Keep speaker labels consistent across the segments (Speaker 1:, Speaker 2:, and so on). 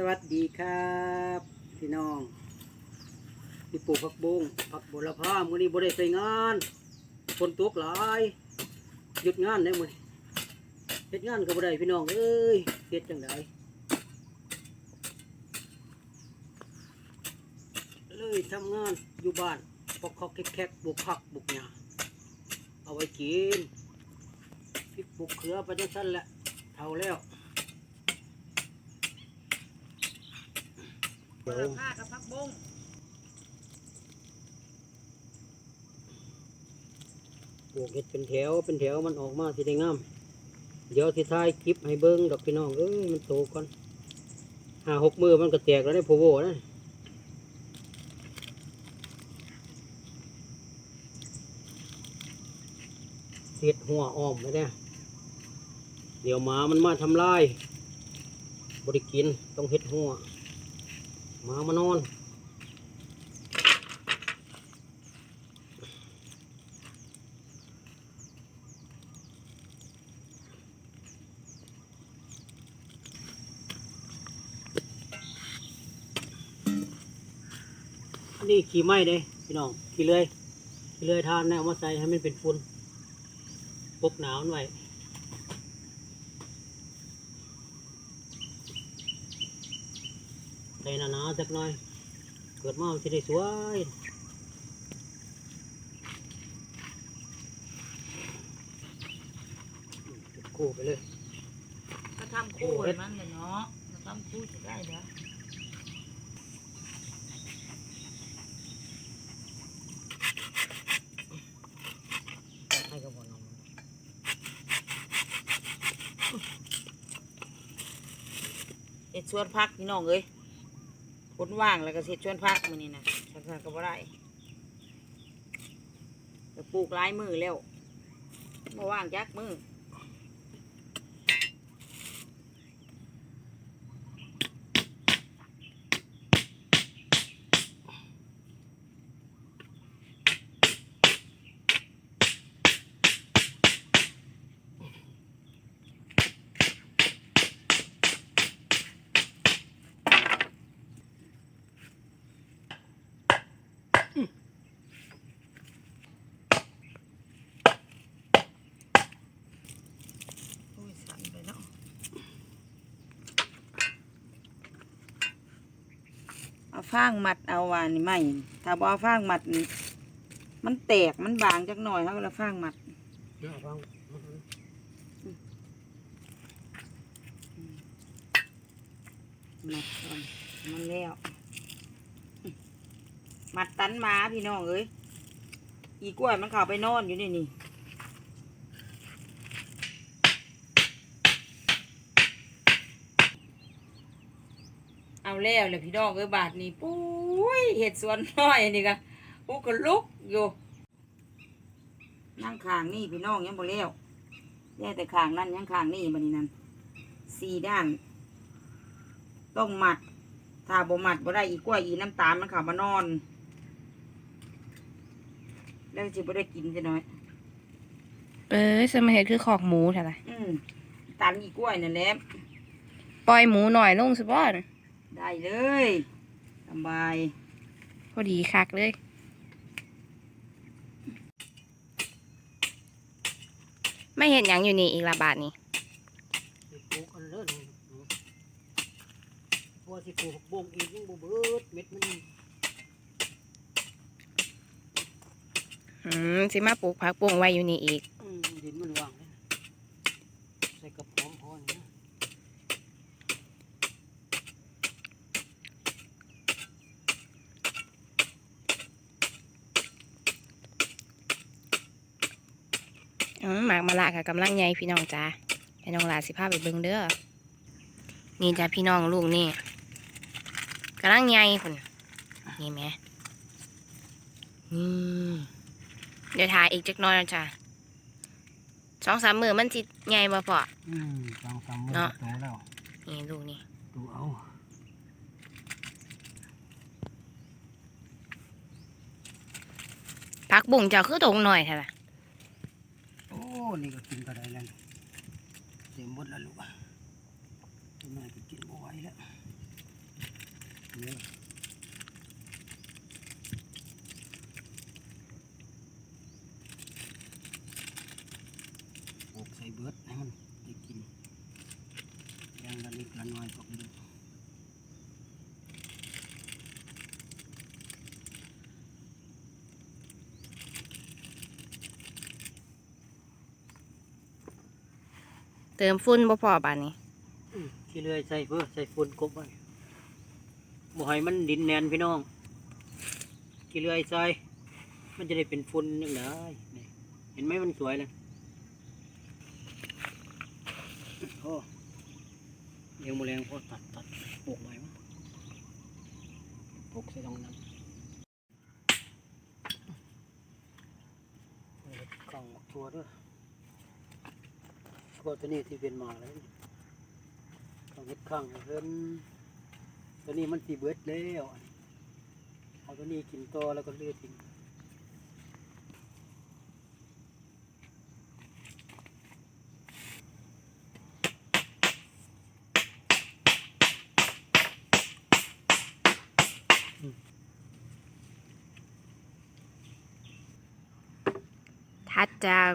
Speaker 1: สวัสดีครับ พี่น้องพี่ปลูกผักบุ้งผักบุรพามื้อนี้บ่ได้ไปงานฝนตกหลายหยุดงานได้มื้อนี้เฮ็ดงานก็บ่ได้พี่น้องเอ้ยเฮ็ดจังไดเลยทำงานอยู่บ้านปอกคอกแคกๆปลูกผักปลูกหญ้าเอาไว้กินพริกปลูกเขือไปจังซั่นแหละเท่าแล้ว
Speaker 2: ปลาผ้ากับพักบุ้ง
Speaker 1: ปลูกเห็ดเป็นแถวเป็นแถวมันออกมาสิได้งาม เดี๋ยวที่ท้ายคลิปให้เบิ้งดอกพี่น้องเอ้ยมันโตก่อนห้าหกมือมันก็แตกแล้วได้โพโวนะเห็ดหัวอ้อมไปเนี่ยเดี๋ยวหมามันมาทำลายบริกินต้องเห็ดหัว มามานอนนนี้ขี่ไม้เด้พี่น้องขี่เลยขี่เลยทานเนี่ยเอามาใส่ให้มันเป็นฝุ่นปกหนาวมันไว้ ใส่หนาๆสักหน่อย เกิดมาจะได้สวยคู่ไปเลย
Speaker 2: ก็ทำคู่ให้มันเลยเนาะก็ทำคู่จะได้เด้อ
Speaker 1: ให้กับน้อง
Speaker 2: เห็ดชวนพักพี่น้องเอ้ย คนว่างแล้วก็เห็จชวนพักมื้อนี่นะฉันทานก็บ่ได้จะปลูกหลายมือแล้วบ่ว่างจักมือ เอาฟางมัดเอาวานี่ไม่ถ้าบ่เอาฟางมัดนี่มันแตกมันบางจักหน่อยเฮาแล้วฟางมัด
Speaker 1: เดี๋ยวฟัง
Speaker 2: มัดก่อนมันแล้วมัดตันหมาพี่น้องเอ้ยอีกล้วยมันเข้าไปนอนอยู่นี่นี่ เอาแล้วเลยพี่น้องเอ้ยบาทนี้ปุ้ยเห็ดสวนน้อยนี่กะอุกก็ลุกอยู่นั่งข้างนี่พี่น้องยังบ่แล้วแย่แต่ข้างนั่นยังข้างนี่บัดนี้นั่นสี่ด้าน ต้องหมัดถ้าบ่หมัดบ่ได้อีกกล้วยอีน้ำตาลมันเข้ามานอน แล้วสิบ่ได้กินจะน้อย
Speaker 3: เออสมัยเฮ็ดคือขอกหมูเท่าไหร่
Speaker 2: อืมตันอีกกล้วยนั่นแหละ
Speaker 3: ปล่อยหมูหน่อยลงสิบ่
Speaker 2: ได้เลยสบาย
Speaker 3: พอดีคักเลย ไม่เห็นหยังอยู่นี่อีกละบาทนี่
Speaker 1: สิปลูกอันเลิศเพราะว่าสิปลูกบงอีกยังบ่เบิดเม็ดมัน
Speaker 3: อืมสิมาปลูกผักปุ้งไว้อยู่นี่อีก
Speaker 1: อืมดินมันว่างเลยใส่กระป๋องพอนี่นะ
Speaker 3: อืม หมากมะละค่ะกำลังใหญ่พี่น้องจ้าให้น้องหลาสิพาไปเบิ่งเด้อนี่จ้าพี่น้องลูกนี่กำลังใหญ่พุ่นนี่แหม่อืมเดี๋ยวถ่ายอีกจักหน้อยนะจ้าสองสามมือมันสิใหญ่บ่พอ
Speaker 1: อืมสองสามมื้อ
Speaker 3: เนาะ
Speaker 1: โตแล้ว
Speaker 3: นี่ลูกนี่
Speaker 1: ดูเอา
Speaker 3: ผักบุ้งเจ้าคือตรงหน่อยเท่าไหร่
Speaker 1: โอ้ นี่ก็กินกระไรแล้วเสียหมดแล้วลูกตัวน้ยก็กินบ่ไหวแล้วเนี่ย เติ
Speaker 3: มฟุ้นบ่พอบาดนี้
Speaker 1: ขี้เลื่อยใส่เพื่อใส่ฝุ่นกบไว้บ่ให้มันดินแนนพี่น้องขี้เลื่อยใส่มันจะได้เป็นฝุ่นยังไงเห็นไหมมันสวยเลยโอ้เลี้ยงแมลงพอตัดตัดปลูกไว้มั้งปลูกใส่ตรงนั้นกล่องทัวด้วย ทัวตัวนี้ที่เป็นมาแล้วนี่ต้องเฮ็ดข้างเพิ่นตัวนี้มันสีเบิดแล้วเอาตัวนี้กินต่อแล้วก็เลือทิ้งอืม
Speaker 3: ทัดจาก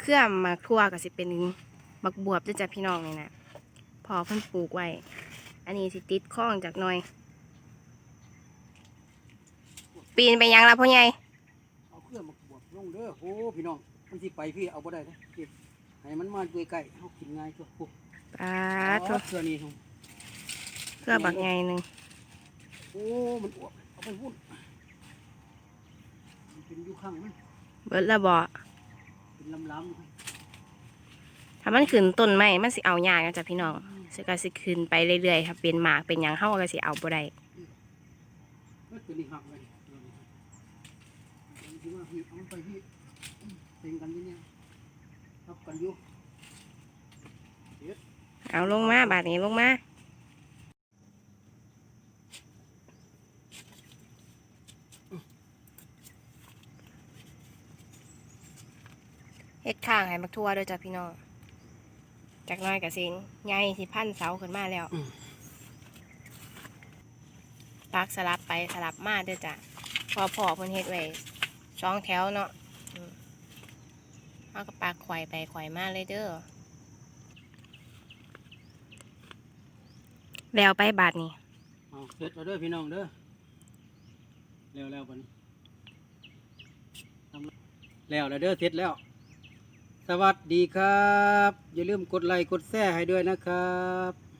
Speaker 3: เครื่องมักทั่วก็สิเป็น บักบวบด้วยจ้ะพี่น้องนี่นะพอเพิ่นปลูกไว้ อันนี้สิติดข้องจากหน่อย ปีนไปยังละพ่อใหญ่
Speaker 1: เอาเครื่องมาบวกลงเด้อโอ้พี่น้องมันสิไปพี่เอาบ่ได้เด้อเก็บให้มันมาด้วยใกล้เฮากินง่ายตัวโอ้
Speaker 3: ปาด
Speaker 1: เโถ่เครื่องนี้ทุ่
Speaker 3: เพื่อบักใหญ่หนึ่ง
Speaker 1: โอ้มันอวบเอาไปพุ่นมันเป็นอยู่ข้างมัน
Speaker 3: เบิดละบ่
Speaker 1: เป็นลำๆอยู่ข้าง
Speaker 3: ถ้ามันขึ้นต้นไม้มันสิเอายากนะจ้ะพี่น้องสก็สิขึ้นไปเรื่อยๆครับเป็นหมากเป็นหยังเฮาก็สิเอาบ่ได้
Speaker 1: เอ้ยตัวนี้หักเลยตัวนี้เอาที่ว่าพี่เอาไปพี่อืมเต็งกันอยู่เนี่ยทับกันอยู่
Speaker 3: เอาลงมาบาดนี้ลงมาเฮ็ดข้างให้บักทั่วด้วยจ้ะพี่น้อง จากหน้อยกับสิงใหญ่สิพันเสาขึ้นมาแล้ว
Speaker 1: อืม
Speaker 3: ปักสลับไปสลับมาเด้วยจ้ะพอพอเพิ่นเฮ็ดไว้สองแถวเนาะอืมเอาก็ปักไขว่ไปไขว่มาเลยเด้อแล้วไปบาดนี้
Speaker 1: เอาเสร็จแล้วเด้อพี่น้องเด้อเร็วแล้วบัดนี้ทำแล้วแล้วเด้อเสร็จแล้ว สวัสดีครับ อย่าลืมกดไลค์กดแชร์ให้ด้วยนะครับ